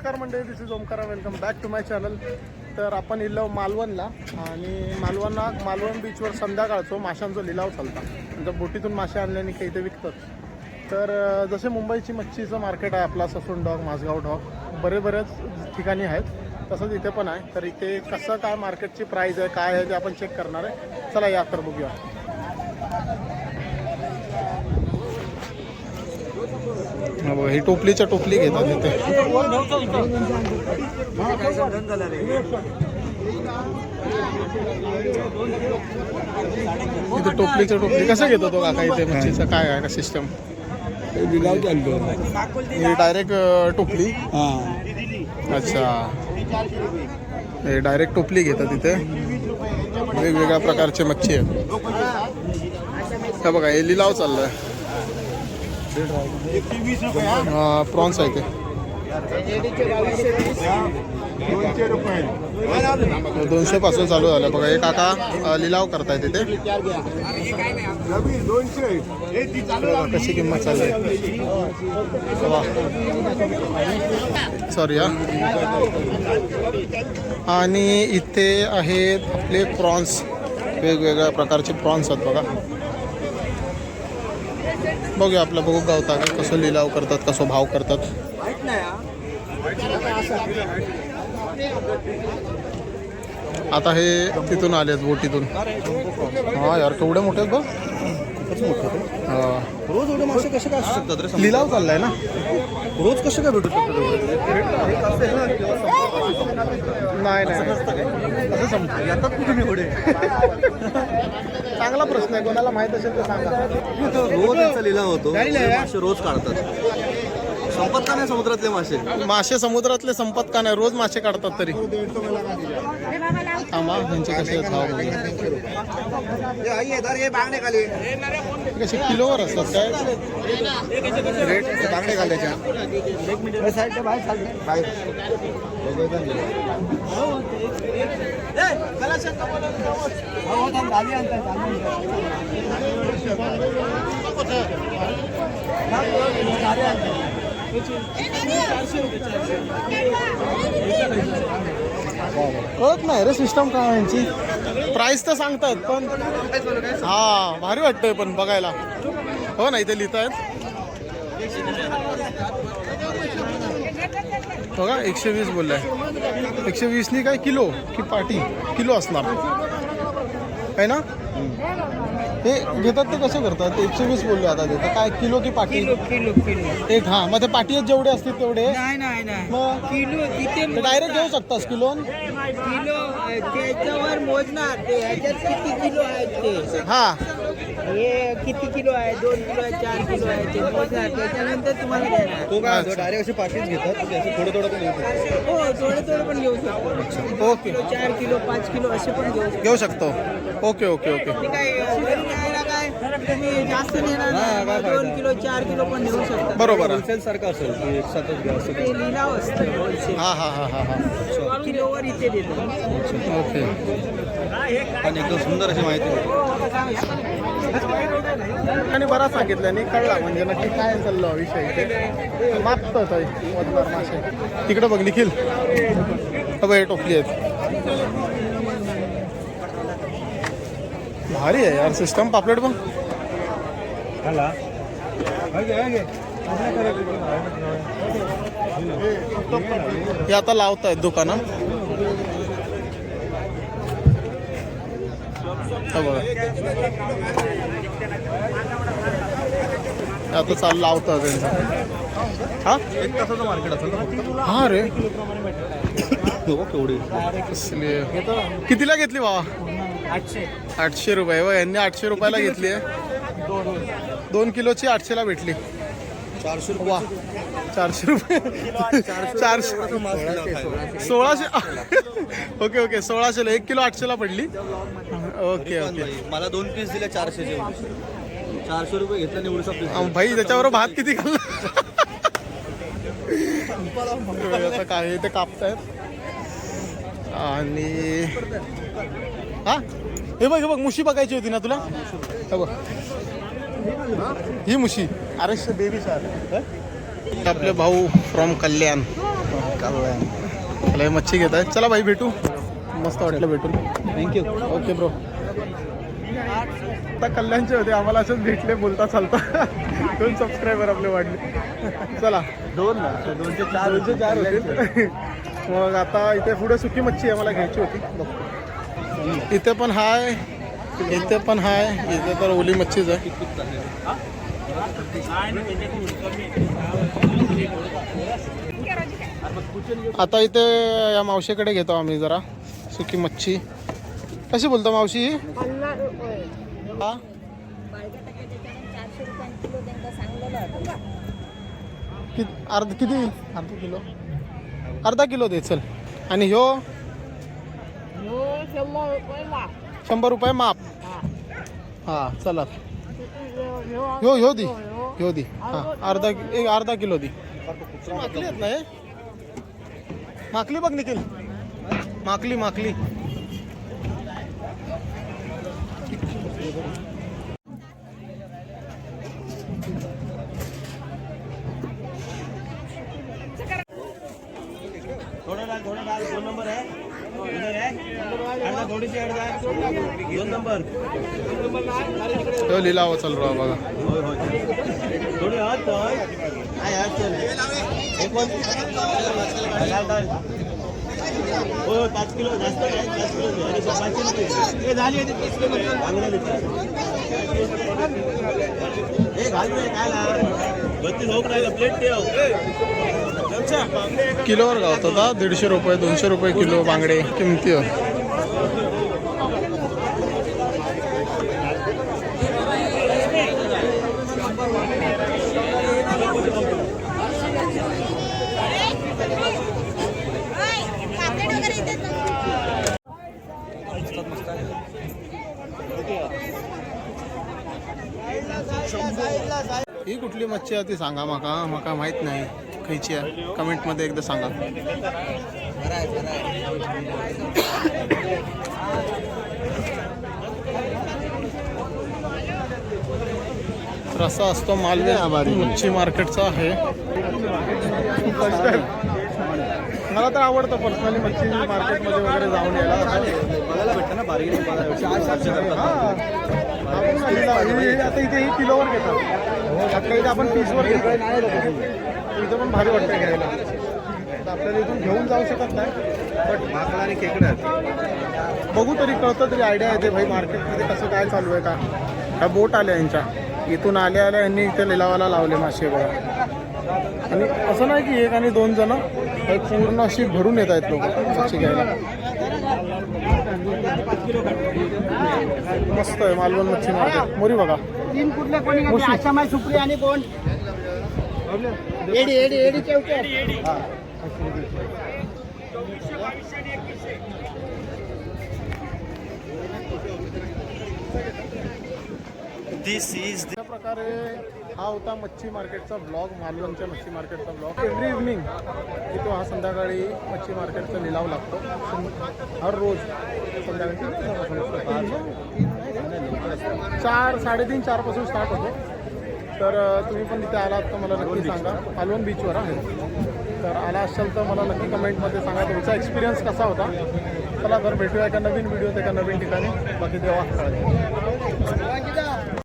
नमस्कार मंडळी this is Omkara welcome back to my channel तर आपण इल्लो मालवणला आणि मालवणला मालवण बीचवर संध्याकाळचो माशांचा लिलाव चालता. म्हणजे बोटीतून मासे आणल्याने काही इथे विकतात. तर जसे मुंबईची मच्छीचं मार्केट आहे आपला ससून डॉग माझगाव डॉग बरे बरेच ठिकाणी आहेत. तसंच इथे पण आहे. तर इथे कसं काय मार्केटची प्राईस आहे काय आहे ते आपण चेक करणार आहे. चला या तर बघूया. हा बघा, ही टोपलीच्या टोपली घेतात इथे. इथे टोपलीच्या टोपली. कसं घेतो तो काका इथे? मच्छीचं काय आहे का सिस्टम ही डायरेक्ट टोपली? हां. अच्छा. हे डायरेक्ट टोपली घेतात इथे. वेगवेगळ्या प्रकारचे मच्छी आहेत. बघा हे लिलाव चाललाय. प्रॉन्स आहे ते. दोनशे पासून चालू झालं. बघा हे काका लिलाव करताय तिथे. कशी किंमत चालली सॉरी आणि इथे आहेत आपले प्रॉन्स. वेगवेगळ्या प्रकारचे प्रॉन्स आहेत बघा. बघूया आपलं बघू गावता कसं लिलाव करतात कसं भाव करतात. आता हे तिथून आले आहेत बोटीतून. हा यार केवढे मोठे आहेत बघ. हा. रोज एवढे मासे कसे काय असू शकतात रे लिलाव चाललाय ना? रोज कसे काय भेटू शकतात नाही नाही. असं समजा येतात कुठे मी एवढे चांगला प्रश्न आहे. कोणाला माहीत असेल तर सांगा. रोज यांचा लिलाव होतो. मासे रोज काढतात. संपत का नाही समुद्रातले मासे. मासे समुद्रातले संपत का नाही रोज मासे काढतात तरी. थांबा यांचे कसे. कसे किलोवर असतात काय? रेट बांगडे घालायच्या कळत नाही रे सिस्टम काय यांची प्राईस तर सांगतात पण हा भारी वाटतंय पण बघायला. हो ना इथे लिहित आहेत बघा एकशे वीस बोललाय. एकशे वीसनी काय किलो? की पाटी? किलो असणार. आहे ना? हे घेतात ते कसे करतात? एकशे वीस बोलले आता ते. तर काय किलो की पाटी? Kilo kilo kilo. एक हा मग ते पाटी जेवढे असतील तेवढे. नाही नाही नाही. मग? किलो डायरेक्ट घेऊ शकतास किलो? किलो अ, त्याच्यावर मोजणार ते. ह्याच्यात किती किलो आहेत ते? हा. हे किती किलो आहे? दोन किलो आहे चार किलो आहे ते मोजणार त्याच्यानंतर तुम्हाला देणार. तो काय होतो डायरेक्ट असे पाठीच घेतात? असं थोडं थोडं पण घेऊ शकतो. हो थोडे थोडे पण घेऊ शकतो. ओके किलो चार किलो पाच किलो असे पण घेऊ शकतो. घेऊ शकतो. Okay okay okay. काय घरी न्यायला काय तुम्ही जास्त नेणार हा, नाही काय मग दोन किलो चार किलो पण नेऊ शकता बरोबर आहे. होलसेल सारखं असेल की एक साथच घ्या असं ते लिलाव असतं होलसेल. हा हा हा हा हा. किलोवर इथे देतो. ओके. आणि एकदम सुंदर अशी माहिती होती. आणि बरा सांगितलं आणि कळला म्हणजे नक्की काय चाललं विषय इथे? मागतं मधणार मासे. तिकडे बघ निखिल. बघ हे टोपली आहेत. भारी आहे यार सिस्टम पापलेट बघ हे आता लावतायत दुकानं. हे बघा. आता चाल लावतं त्यांचा. हा? एक तासाचं मार्केट असेल ना हा रे. हो केवढी कितीला घेतली बाबा आठशे. आठशे रुपये. व यांनी आठशे रुपयाला घेतली आहे. दोन किलोची आठशेला भेटली. चारशे वा. चारशे रुपये. चारशे. सोळाशे. Okay okay. सोळाशेला. एक किलो आठशेला पडली. Okay okay. मला दोन पीस दिले चारशेचे. चारशे रुपये घेतला अहो, भाई त्याच्यावर भात किती खाल्ला? आता काय ते कापतायत. आणि हा? हे बघ हे बघ मुशी बघायची होती ना तुला? हे बघ. ही मुशी. अरे बेबी सर. आपले भाऊ फ्रॉम कल्याण. हे मच्छी घेत आहे चला भाई भेटू. मस्त वाटलं भेटून. थँक्यू ओके ब्रो आता कल्याणचे होते. आम्हाला असंच भेटले बोलता चालता. दोन सबस्क्रायबर आपले वाढले. चला. दोन ना दोनशे चार दोनशे चार होते. मग आता इथे पुढे सुकी मच्छी आहे मला घ्यायची होती. इथे पण हाय. इथे पण हाय इथं तर ओली मच्छीच आहे. आता इथे या मावशीकडे घेतो आम्ही जरा सुकी मच्छी. कशी बोलतो मावशी? हा? अर्ध किती? अर्धा किलो. अर्धा किलो दे चल. आणि ह्यो? शंभर रुपये माप. हा, चला. ह्यो ह्यो दी. ह्यो दी. हा, अर्धा एक अर्धा किलो दी. माकली आहेत ना हे? माकली बघ निखिल. माकली माकली. थोडं डाल थोडं डाल दोन नंबर आहे. दोन नंबर ह्यो लिलाव चल रहा बघा. होय होय. थोडी हात होय. हो पाच किलो जास्त नाही पाच किलो दे. अरे पाचशे रुपये हे झाली आहे तीस किलो. चांगलं हे घाल रे काय ना बत्तीस होक नाही प्लेट ठेव. किलोवर गावतात दीडशे रुपये दोनशे रुपये किलो बांगडे. किमती ही कुठली मच्छी आहे ती सांगा माका. माका माहीत नाही. खयची आहे. कमेंटमध्ये एकदा सांगा. रसा असतो मालवे मच्छी मार्केटचा आहे. मला तर आवडतं पर्सनली मच्छी मार्केटमध्ये वगैरे जाऊन यायला. बघायला भेटतं ना बार्गेनिंग आता इथे ही किलोवर घेतात. आता इथे आपण पीसवर घेतो. इथं पण भारी वाटतं घ्यायला. आपल्याला इथून घेऊन जाऊ शकत नाही. बट माकडा आणि खेकडे बघू तरी कळतं तरी आयडिया येते भाई मार्केटमध्ये कसं काय चालू आहे का. ह्या बोट आल्या यांच्या. इथून आल्या आल्या यांनी इथे लिलावाला लावले मासे बघा. आणि असं नाही की एक आणि दोन जण एक पूर्ण अशी भरून येत आहेत लोक मच्छी घ्यायला. मस्त आहे मालवण मच्छी मार्केट मोरी बघा. तीन कुठले कोणी मुशी. आशामाई सुप्री आणि कोण? एडी एडी एडी केवटे दिस इज अशा प्रकारे हा होता मच्छी मार्केटचा ब्लॉग मालवणच्या मच्छी मार्केटचा ब्लॉग. एव्हरी इव्हनिंग की तो हा संध्याकाळी मच्छी मार्केटचा लिलाव लागतो. हर रोज संध्याकाळी चार साडेतीन चारपासून स्टार्ट होतो. तर तुम्ही पण तिथे आलात तर मला नक्की सांगा. मालवण बीचवर आहे. तर आला असाल तर मला नक्की कमेंटमध्ये सांगा तुमचा एक्सपिरियन्स कसा होता. चला तर भेटूया एका नवीन व्हिडिओत एका नवीन ठिकाणी. बाकी देवा